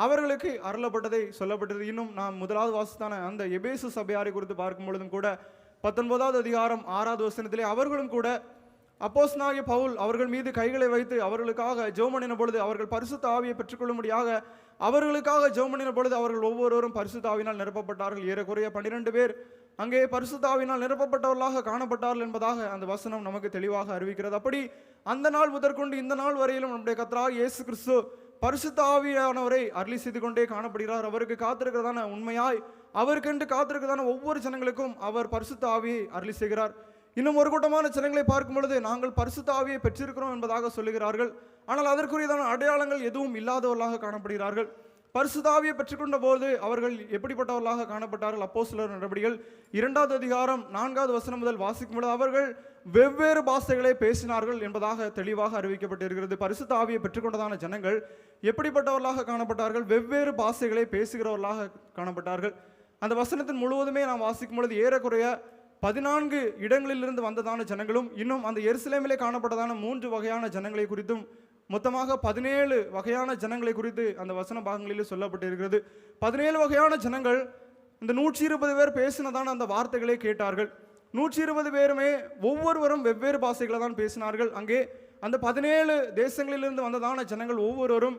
S1: அவர்களுக்கு அருளப்பட்டதை சொல்லப்பட்டது. இன்னும் நாம் முதலாவது வாசித்தான அந்த எபேசு சபையாரை குறித்து பார்க்கும் பொழுதும் கூட பத்தொன்பதாவது அதிகாரம் ஆறாவது வசனத்திலே அவர்களும் கூட அப்போஸ் அப்போஸ்தலனாகிய பவுல் அவர்கள் மீது கைகளை வைத்து அவர்களுக்காக ஜோமனின பொழுது அவர்கள் பரிசுத்த ஆவியை பெற்றுக்கொள்ளும்படியாக அவர்களுக்காக ஜோமனின பொழுது அவர்கள் ஒவ்வொருவரும் பரிசுத்தாவினால் நிரப்பப்பட்டார்கள். ஏறக்குறைய பன்னிரண்டு பேர் அங்கே பரிசுத்தாவினால் நிரப்பப்பட்டவர்களாக காணப்பட்டார்கள் என்பதாக அந்த வசனம் நமக்கு தெளிவாக அறிவிக்கிறது. அப்படி அந்த நாள் முதற்கொண்டு இந்த நாள் வரையிலும் நம்முடைய கத்தராக இயேசு கிறிஸ்து பரிசுத்த ஆவியானவரை அருளி செய்து கொண்டே காணப்படுகிறார். அவருக்கு காத்திருக்கிறதான உண்மையாய் அவருக்கென்று காத்திருக்கிறதான ஒவ்வொரு ஜனங்களுக்கும் அவர் பரிசுத்த ஆவியை அருளி செய்கிறார். இன்னும் ஒரு கூட்டமான ஜனங்களை பார்க்கும் பொழுது நாங்கள் பரிசுத்த ஆவியை பெற்றிருக்கிறோம் என்பதாக சொல்லுகிறார்கள். ஆனால் அதற்குரியதான அடையாளங்கள் எதுவும் இல்லாதவர்களாக காணப்படுகிறார்கள். பரிசுதாவியை பெற்றுக்கொண்ட போது அவர்கள் எப்படிப்பட்டவர்களாக காணப்பட்டார்கள்? அப்போ சிலர் நடவடிக்கைகள் இரண்டாவது அதிகாரம் நான்காவது வசனம் முதல் வாசிக்கும் பொழுது அவர்கள் வெவ்வேறு பாஷைகளை பேசினார்கள் என்பதாக தெளிவாக அறிவிக்கப்பட்டிருக்கிறது. பரிசுத்த ஆவியை பெற்றுக்கொண்டதான ஜனங்கள் எப்படிப்பட்டவர்களாக காணப்பட்டார்கள்? வெவ்வேறு பாஷைகளை பேசுகிறவர்களாக காணப்பட்டார்கள். அந்த வசனத்தின் முழுவதுமே நாம் வாசிக்கும் பொழுது ஏறக்குறைய பதினான்கு இடங்களிலிருந்து வந்ததான ஜனங்களும் இன்னும் அந்த எருசலேமிலே காணப்பட்டதான மூன்று வகையான ஜனங்களை குறித்தும் மொத்தமாக பதினேழு வகையான ஜனங்களை குறித்து அந்த வசன பாகங்களிலே சொல்லப்பட்டிருக்கிறது. பதினேழு வகையான ஜனங்கள் இந்த நூற்றி இருபது பேர் பேசினதான அந்த வார்த்தைகளை கேட்டார்கள். நூற்றி இருபது பேருமே ஒவ்வொருவரும் வெவ்வேறு பாஷைகளை தான் பேசினார்கள். அங்கே அந்த பதினேழு தேசங்களிலிருந்து வந்ததான ஜனங்கள் ஒவ்வொருவரும்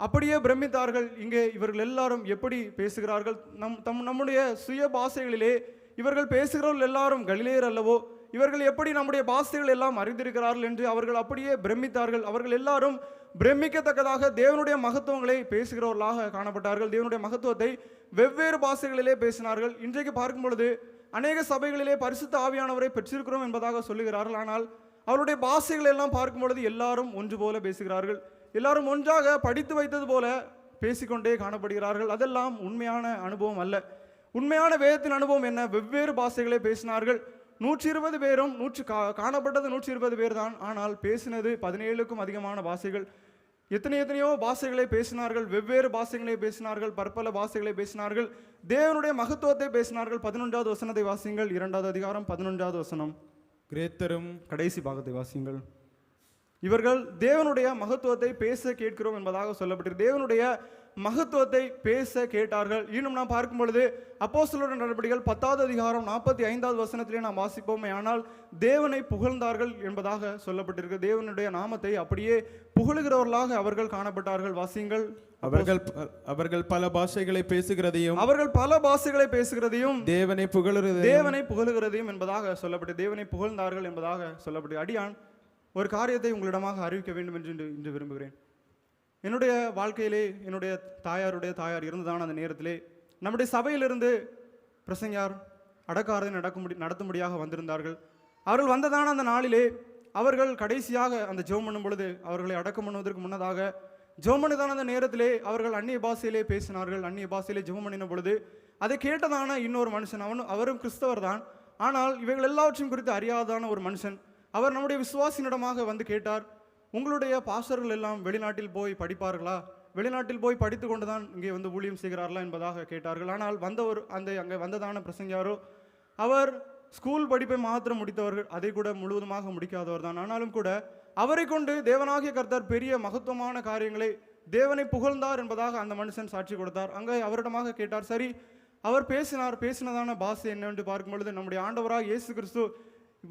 S1: அப்படியே பிரமித்தார்கள். இங்கே இவர்கள் எல்லாரும் எப்படி பேசுகிறார்கள்? நம் தம் நம்முடைய சுய பாஷைகளிலே இவர்கள் பேசுகிறவர்கள் எல்லாரும் கலிலேயர் அல்லவோ? இவர்கள் எப்படி நம்முடைய பாஷைகள் எல்லாம் அறிந்திருக்கிறார்கள் என்று அவர்கள் அப்படியே பிரமித்தார்கள். அவர்கள் எல்லாரும் பிரமிக்கத்தக்கதாக தேவனுடைய மகத்துவங்களை பேசுகிறவர்களாக காணப்பட்டார்கள். தேவனுடைய மகத்துவத்தை வெவ்வேறு பாஷைகளிலே பேசினார்கள். இன்றைக்கு பார்க்கும் பொழுது அநேக சபைகளிலே பரிசுத்த ஆவியானவரை பெற்றிருக்கிறோம் என்பதாக சொல்லுகிறார்கள். ஆனால் அவருடைய பாஷைகள் எல்லாம் பார்க்கும் பொழுது எல்லாரும் ஒன்று போல பேசுகிறார்கள். எல்லாரும் ஒன்றாக படித்து வைத்தது போல பேசிக்கொண்டே காணப்படுகிறார்கள். அதெல்லாம் உண்மையான அனுபவம் அல்ல. உண்மையான வேதத்தின் அனுபவம் என்ன? வெவ்வேறு பாஷைகளை பேசினார்கள். நூற்றி இருபது பேரும் நூற்று கா காணப்பட்டது நூற்றி இருபது பேர் தான் ஆனால் பேசினது பதினேழுக்கும் அதிகமான பாஷைகள். எத்தனை எத்தனையோ பாஷைகளை பேசினார்கள். வெவ்வேறு பாஷைகளை பேசினார்கள். பற்பல பாஷைகளை பேசினார்கள். தேவனுடைய மகத்துவத்தை பேசினார்கள். பதினொன்றாவது வசனத்தை வாசியுங்கள். இரண்டாவது அதிகாரம் பதினொன்றாவது வசனம்.
S3: கிரேத்தரும்
S1: கடைசி பாகத்தை வாசியுங்கள். இவர்கள் தேவனுடைய மகத்துவத்தை பேச கேட்கிறோம் என்பதாக சொல்லப்பட்டிருக்கு. தேவனுடைய மகத்துவத்தை பேச கேட்டார்கள். இன்னும் நாம் பார்க்கும் பொழுது அப்போஸ்தலருடைய நடவடிக்கைகள் பத்தாவது அதிகாரம் நாற்பத்தி ஐந்தாவது வசனத்திலே நாம் வாசிப்போமே ஆனால் தேவனை புகழ்ந்தார்கள் என்பதாக சொல்லப்பட்டிருக்கு. தேவனுடைய நாமத்தை அப்படியே புகழுகிறவர்களாக அவர்கள் காணப்பட்டார்கள். வாசியுங்கள்.
S3: அவர்கள் அவர்கள் பல பாஷைகளை பேசுகிறதையும்
S1: அவர்கள் பல பாஷைகளை பேசுகிறதையும்
S3: தேவனை புகழுறதையும்
S1: தேவனை புகழுகிறதையும் என்பதாக சொல்லப்பட்டு தேவனை புகழ்ந்தார்கள் என்பதாக சொல்லப்பட்டு அடியான் ஒரு காரியத்தை உங்களிடமாக அறிவிக்க வேண்டும் என்று இன்று விரும்புகிறேன். என்னுடைய வாழ்க்கையிலே என்னுடைய தாயாருடைய தாயார் இருந்ததான அந்த நேரத்திலே நம்முடைய சபையிலிருந்து பிரசங்கார் அடக்காரதை நடக்கும்படி நடத்தும்படியாக வந்திருந்தார்கள். அவர்கள் வந்ததான அந்த நாளிலே அவர்கள் கடைசியாக அந்த ஜோம் பண்ணும் பொழுது அவர்களை அடக்கம் பண்ணுவதற்கு முன்னதாக ஜோம் பண்ணுதான அந்த நேரத்திலே அவர்கள் அந்நிய பாஷையிலே பேசினார்கள். அந்நிய பாஷையிலே ஜெபம் பண்ணின பொழுது அதை கேட்டதான இன்னொரு மனுஷன் அவன் அவரும் கிறிஸ்தவர் தான். ஆனால் இவைகள் எல்லாவற்றையும் குறித்து அறியாதான ஒரு மனுஷன். அவர் நம்முடைய விசுவாசினிடமாக வந்து கேட்டார் உங்களுடைய பாஸ்டர்கள் எல்லாம் வெளிநாட்டில் போய் படிப்பார்களா? வெளிநாட்டில் போய் படித்து கொண்டு தான் இங்கே வந்து ஊழியம் செய்கிறார்களா என்பதாக கேட்டார்கள். ஆனால் வந்தவர் அந்த அங்கே வந்ததான பிரசங்கியாரோ அவர் ஸ்கூல் படிப்பை மாத்திரம் முடித்தவர்கள் அதை கூட முழுவதுமாக முடிக்காதவர் தான். ஆனாலும் கூட அவரை கொண்டு தேவனாகிய கர்த்தர் பெரிய மகத்துவமான காரியங்களை தேவனை புகழ்ந்தார் என்பதாக அந்த மனுஷன் சாட்சி கொடுத்தார். அங்கே அவரிடமாக கேட்டார் சரி அவர் பேசினார் பேசினதான பாசு என்னவென்று பார்க்கும் பொழுது நம்முடைய ஆண்டவராக இயேசு கிறிஸ்து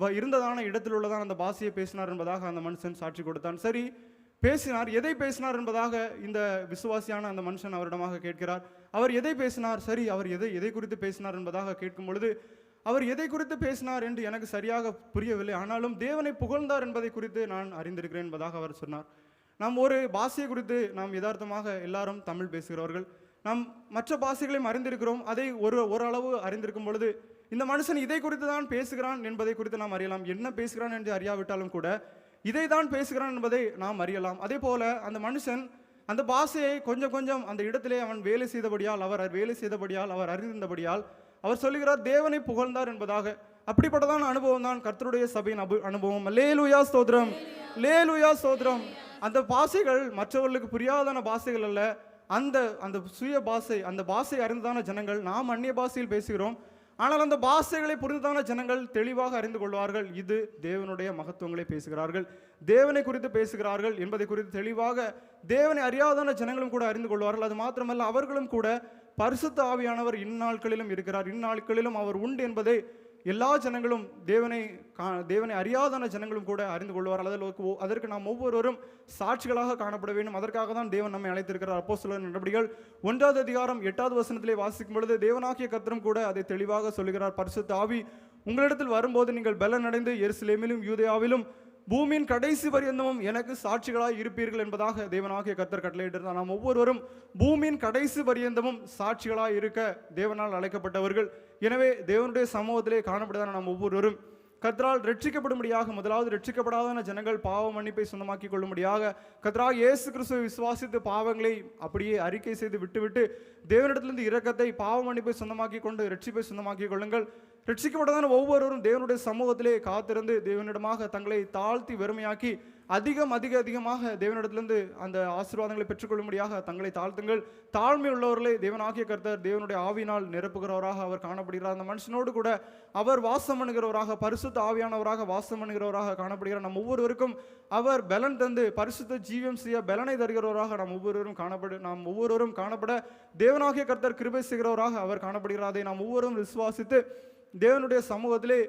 S1: இருந்ததான இடத்தில் உள்ளதான் அந்த பாஷையை பேசினார் என்பதாக அந்த மனுஷன் சாட்சி கொடுத்தான். சரி பேசினார். எதை பேசினார் என்பதாக இந்த விசுவாசியான அந்த மனுஷன் அவரிடமாக கேட்கிறார். அவர் எதை பேசினார்? சரி அவர் எதை எதை குறித்து பேசினார் என்பதாக கேட்கும் பொழுது அவர் எதை குறித்து பேசினார் என்று எனக்கு சரியாக புரியவில்லை. ஆனாலும் தேவனை புகழ்ந்தார் என்பதை குறித்து நான் அறிந்திருக்கிறேன் என்பதாக அவர் சொன்னார். நாம் ஒரு பாஷையை குறித்து நாம் யதார்த்தமாக எல்லாரும் தமிழ் பேசுகிறவர்கள். நாம் மற்ற பாஷைகளையும் அறிந்திருக்கிறோம். அதை ஒரு ஓரளவு அறிந்திருக்கும் பொழுது இந்த மனுஷன் இதை குறித்து தான் பேசுகிறான் என்பதை குறித்து நாம் அறியலாம். என்ன பேசுகிறான் என்று அறியாவிட்டாலும் கூட இதை தான் பேசுகிறான் என்பதை நாம் அறியலாம். அதே போல அந்த மனுஷன் அந்த பாஷையை கொஞ்சம் கொஞ்சம் அந்த இடத்திலே அவன் வேலை செய்தபடியால் அவர் வேலை செய்தபடியால் அவர் அறிந்திருந்தபடியால் அவர் சொல்லுகிறார் தேவனை புகழ்ந்தார் என்பதாக. அப்படிப்பட்டதான அனுபவம் தான் கர்த்தருடைய சபையின் அபு அனுபவம். லேலுயா ஸ்தோத்திரம். லேலுயா சோதரம் அந்த பாஷைகள் மற்றவர்களுக்கு புரியாதான பாஷைகள் அல்ல. அந்த அந்த சுய பாஷை அந்த பாஷை அறிந்ததான ஜனங்கள் நாம் அந்நிய பாஷையில் பேசுகிறோம். ஆனால் அந்த பாஷைகளை புரிந்ததான ஜனங்கள் தெளிவாக அறிந்து கொள்வார்கள். இது தேவனுடைய மகத்துவங்களை பேசுகிறார்கள். தேவனை குறித்து பேசுகிறார்கள் என்பதை குறித்து தெளிவாக தேவனை அறியாதான ஜனங்களும் கூட அறிந்து கொள்வார்கள். அது மாத்திரமல்ல அவர்களும் கூட பரிசுத்த ஆவியானவர் இந்நாட்களிலும் இருக்கிறார். இந்நாட்களிலும் அவர் உண்டு என்பதை எல்லா ஜனங்களும் தேவனை கா தேவனை அறியாதான ஜனங்களும் கூட அறிந்து கொள்வார். அதற்கு அதற்கு நாம் ஒவ்வொருவரும் சாட்சிகளாக காணப்பட வேண்டும். அதற்காக தான் தேவன் நம்மை அழைத்திருக்கிறார். அப்போ சில நடவடிக்கைகள் ஒன்றாவது அதிகாரம் எட்டாவது வசனத்திலே வாசிக்கும் பொழுது தேவனாகிய கத்திரம் கூட அதை தெளிவாக சொல்கிறார் பரிசுத்த ஆவி உங்களிடத்தில் வரும்போது நீங்கள் பலனடைந்து எருசலேமிலும் யூதயாவிலும் பூமியின் கடைசி பரியந்தமும் எனக்கு சாட்சிகளாய் இருப்பீர்கள் என்பதாக தேவனாகிய கத்தர் கட்டளையிட்டிருந்தார். நாம் ஒவ்வொருவரும் பூமியின் கடைசி பரியந்தமும் சாட்சிகளாய் இருக்க தேவனால் அழைக்கப்பட்டவர்கள். எனவே தேவனுடைய சமூகத்திலே காணப்படுதான நாம் ஒவ்வொருவரும் கத்ரால் ரட்சிக்கப்படும்படியாக முதலாவது ரட்சிக்கப்படாத ஜனங்கள் பாவ மன்னிப்பை சொந்தமாக்கி கொள்ளும்படியாக கத்ரா இயேசு கிறிஸ்துவை விசுவாசித்து பாவங்களை அப்படியே அறிக்கை செய்து விட்டுவிட்டு தேவனிடத்திலிருந்து இரக்கத்தை பாவ மன்னிப்பை சொந்தமாக்கி கொண்டு ரட்சிப்பை சொந்தமாக்கி கொள்ளுங்கள். ரட்சிக்கப்படாத ஒவ்வொருவரும் தேவனுடைய சமூகத்திலே காத்திருந்து தேவனிடமாக தங்களை தாழ்த்தி வெறுமையாக்கி அதிகம் அதிக அதிகமாக தேவனிடத்திலிருந்து அந்த ஆசீர்வாதங்களை பெற்றுக்கொள்ளும்படியாக தங்களை தாழ்த்துங்கள் தாழ்மை உள்ளவர்களை தேவனாகிய கர்த்தர் தேவனுடைய ஆவினால் நிரப்புகிறவராக அவர் காணப்படுகிறார். அந்த மனுஷனோடு கூட அவர் வாசம் பண்ணுகிறவராக பரிசுத்த ஆவியானவராக வாசம் பண்ணுகிறவராக காணப்படுகிறார். நம் ஒவ்வொருவருக்கும் அவர் பலன் தந்து பரிசுத்த ஜீவியம் செய்ய பலனை தருகிறவராக நாம் ஒவ்வொருவரும் காணப்படு நாம் ஒவ்வொருவரும் காணப்பட தேவனாகிய கர்த்தர் கிருபை செய்கிறவராக அவர் காணப்படுகிறார். அதை நாம் ஒவ்வொருவரும் விசுவாசித்து தேவனுடைய சமூகத்திலே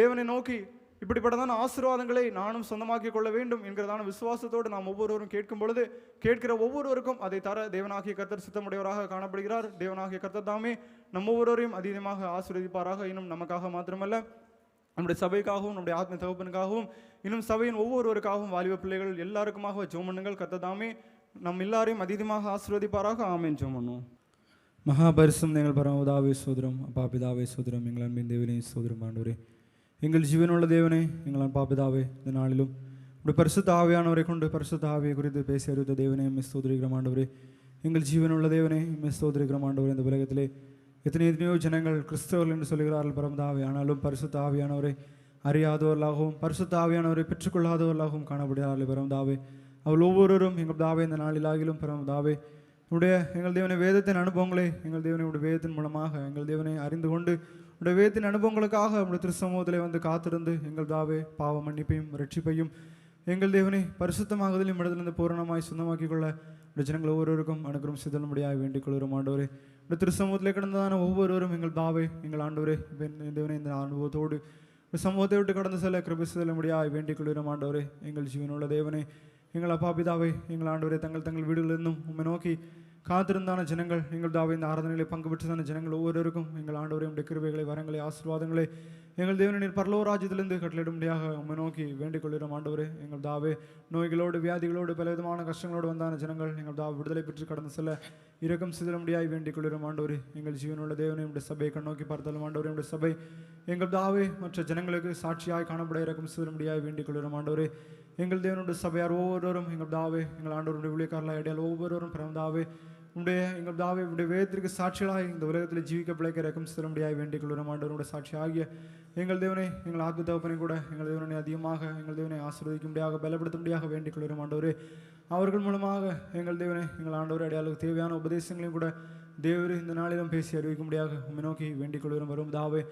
S1: தேவனை நோக்கி இப்படிப்பட்டதான ஆசீர்வாதங்களை நானும் சொந்தமாக்கிக் கொள்ள வேண்டும் என்கிறதான விசுவாசத்தோடு நாம் ஒவ்வொருவரும் கேட்கும் பொழுது கேட்கிற ஒவ்வொருவருக்கும் அதை தர தேவனாகிய கர்த்தர் சித்தமுடையவராக காணப்படுகிறார். தேவனாகிய கர்த்தர் தாமே நம்ம ஒவ்வொருவரையும் அதீதமாக ஆசீர்வதிப்பாராக. இன்னும் நமக்காக மாத்திரமல்ல நம்முடைய சபைக்காகவும் நம்முடைய ஆத்ம தகப்பனுக்காகவும் இன்னும் சபையின் ஒவ்வொருவருக்காகவும் வாலிப பிள்ளைகள் எல்லாருக்குமாக ஜோம் கத்ததாமே நம் எல்லாரையும் அதீதமாக ஆசீர்வதிப்பாராக. ஆமேன். ஜோம் பண்ணுவோம். மகாபரிசம் நீங்கள் பரமதாவே சோதரம் அப்பா பிதாவே சோதரம் எங்கள் அன்பின் தேவனையும் சோதரம் ஆண்டவரே. எங்கள் ஜீவனுள்ள தேவனே எங்கள் பாபிதாவே இந்த நாளிலும் உடைய பரிசுத்த ஆவியானவரை கொண்டு பரிசுத்த ஆவியை குறித்து பேசி அறிவித்த தேவனே எம்மை ஸ்தோதிரிக்கிறோம் ஆண்டவரே எங்கள் ஜீவனுள்ள தேவனே எம்மை ஸ்தோதிரிக்கிறோம் ஆண்டவரே இந்த உலகத்திலே எத்தனை எத்தனையோ ஜனங்கள் கிறிஸ்தவர்கள் என்று சொல்கிறார்கள் பரமதாவே ஆனாலும் பரிசுத்த ஆவியானவரை அறியாதவர்களாகவும் பரிசுத்த ஆவியானவரை பெற்றுக்கொள்ளாதவர்களாகவும் காணப்படுகிறார்கள் பரமதாவே அவள் ஒவ்வொருவரும் எங்கள் தாவே இந்த நாளிலாகிலும் பரமதாவே உடைய எங்கள் தேவனை வேதத்தின் அனுபவங்களை எங்கள் தேவனை உடைய வேதத்தின் மூலமாக எங்கள் தேவனை அறிந்து கொண்டு உடைய வேதத்தின் அனுபவங்களுக்காக உடைய திருசமூகத்திலே வந்து காத்திருந்து எங்கள் தாவே பாவ மன்னிப்பையும் ரட்சிப்பையும் எங்கள் தேவனை பரிசுத்தமாகுதலையும் இடத்துலேருந்து பூரணமாய் சொந்தமாக்கிக் கொள்ள உடைய ஜனங்கள் ஒவ்வொருவருக்கும் அனுகிரம் சிதலும்படியாக வேண்டிக் கொள்கிறோம் ஆண்டவரே. இந்த திருசமூகத்திலே கிடந்ததான ஒவ்வொருவரும் எங்கள் தாவே எங்கள் ஆண்டவரே தேவனை இந்த அனுபவத்தோடு உடைய சமூகத்தை விட்டு கடந்து செல்ல கிருபை சிதலும்படியாக வேண்டிக் கொள்கிறோம் ஆண்டவரே. எங்கள் ஜீவனுள்ள தேவனை எங்கள் அப்பா பிதாவை எங்கள் ஆண்டவரே தங்கள் தங்கள் வீடுகளிலிருந்தும் உண்மை நோக்கி காத்திருந்தான ஜனங்கள் எங்கள் தாவை இந்த ஆராதனைகளை பங்கு பெற்றதான ஜனங்கள் ஒவ்வொருவருக்கும் எங்கள் ஆண்டவரையும் உடைய கிருபைகளை வரங்களை ஆசீர்வாதங்களை எங்கள் தேவனின் பரலோ ராஜ்யத்திலிருந்து கட்டளிடும்படியாக உண்மை நோக்கி வேண்டிக் கொள்கிறோம் ஆண்டவரே. எங்கள் தாவே நோய்களோடு வியாதிகளோடு பலவிதமான கஷ்டங்களோடு வந்தான ஜனங்கள் எங்கள் தாவை விடுதலை பெற்று கடந்து செல்ல இரக்கம் சிதலும்படியாய் வேண்டிக் கொள்கிறோம் ஆண்டவரே. எங்கள் ஜீவனுள்ள தேவனை உடைய சபையை கண்ணோக்கி பார்த்தாலும் ஆண்டவரே உடைய சபை எங்கள் தாவே மற்ற ஜனங்களுக்கு சாட்சியாய் காணப்பட இரக்கம் சிதலும்படியாய் வேண்டிக் கொள்கிறோம் ஆண்டவரே. எங்கள் தேவனுடைய சபையார் ஒவ்வொருவரும் எங்கள் தாவே எங்கள் ஆண்டவருடைய ஊழியக்காரர்களாக இடையால் ஒவ்வொருவரும் பிறந்தாவே உடைய எங்கள் தாவே உடைய வேதத்திற்கு சாட்சிகளாக இந்த உலகத்தில் ஜீவிக்க பிழைக்க இறக்கம் செல்ல முடியாது வேண்டிக் கொள்கிறோம். ஆண்டவருடைய சாட்சி ஆகிய எங்கள் தேவனை எங்கள் ஆத்ம தகப்பனை கூட எங்கள் தேவனை அதிகமாக எங்கள் தேவனை ஆசீர்வதிக்க முடியாக பலப்படுத்த முடியாக வேண்டிக் கொள்கிறோம். ஆண்டவரே அவர்கள் மூலமாக எங்கள் தேவனை எங்கள் ஆண்டவர் அடையாளுக்கு தேவையான உபதேசங்களையும் கூட தேவர் இந்த நாளிலும் பேசி அறிவிக்க முடியாக உண்மை நோக்கி வேண்டிக் கொள்கிறோம். வரும் தாவே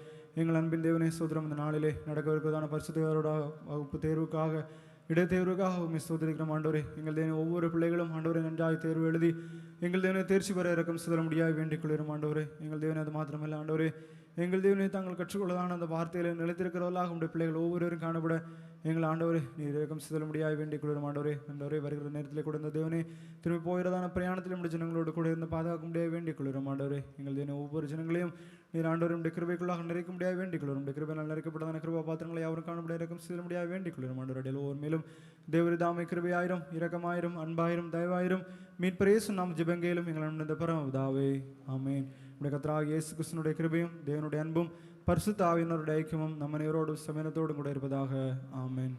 S1: எங்கள் அன்பின் தேவனை சூத்திரம் இந்த நாளிலே நடக்கவிருக்கிறதான பரிசுத்தவரோட வகுப்பு தேர்வுக்காக இடைத்தேர்வுக்காக உண்மை சோதரிக்கிறோம் ஆண்டவரே. எங்கள் தேவனை ஒவ்வொரு பிள்ளைகளும் ஆண்டவரை நன்றாக தேர்வு எழுதி எங்கள் தேவனை தேர்ச்சி பெற இறக்கம் சிதற முடியாது வேண்டிக் கொள்கிறோம் ஆண்டவரே. எங்கள் தேவனை அது மாத்திரமல்ல ஆண்டவரே. எங்கள் தேவனை தாங்கள் கற்றுக்கொள்ளதான அந்த வார்த்தையில நிலைத்திருக்கிறவர்களாக உடைய பிள்ளைகள் ஒவ்வொருவரும் காணப்பட எங்கள் ஆண்டவரே நீர் இறக்கம் சிதற முடியாது வேண்டிக் கொள்ளும் ஆண்டவரே. ஆண்டவரே வருகிற நேரத்தில் கூட இந்த தேவனே திரும்பி போகிறதான பிரயாணத்தில் நம்முடைய ஜனங்களோடு கூட இருந்து பாதுகாக்க முடியாது வேண்டிக் கொள்ளும் ஆண்டவரே. எங்கள் தேவனை ஒவ்வொரு ஜனங்களையும் நீர் ஆண்டவரை உடைய கிருபைக்குள்ளாக நிறைக்க முடியாது வேண்டிக் கொள்ளும் உடைய கிருபையால் நிறைக்கப்பட்டதான கிருபா பாத்திரங்களை யாரும் காண முடியாது இறக்கம் செய்ய முடியாது வேண்டிக் கொள்ளும் ஆண்டவரே அடையாள ஒவ்வொரு மேலும் தேவரி தாமை கிருபையாயிரம் இரக்கமாயிரம் அன்பாயிரம் தயவாயிரம். மீட்பரேசும் நாம் ஜிபங்கையிலும் எங்களை நடந்த பரம் தாவே ஆமேன். உடைய கத்தராக இயேசு கிருஷ்ணனுடைய கிருபையும் தேவனுடைய அன்பும் பரிசுத்த ஆவியினருடைய ஐக்கியமும் நம்ம நேரோடும் சமயத்தோடும் கூட இருப்பதாக. ஆமேன்.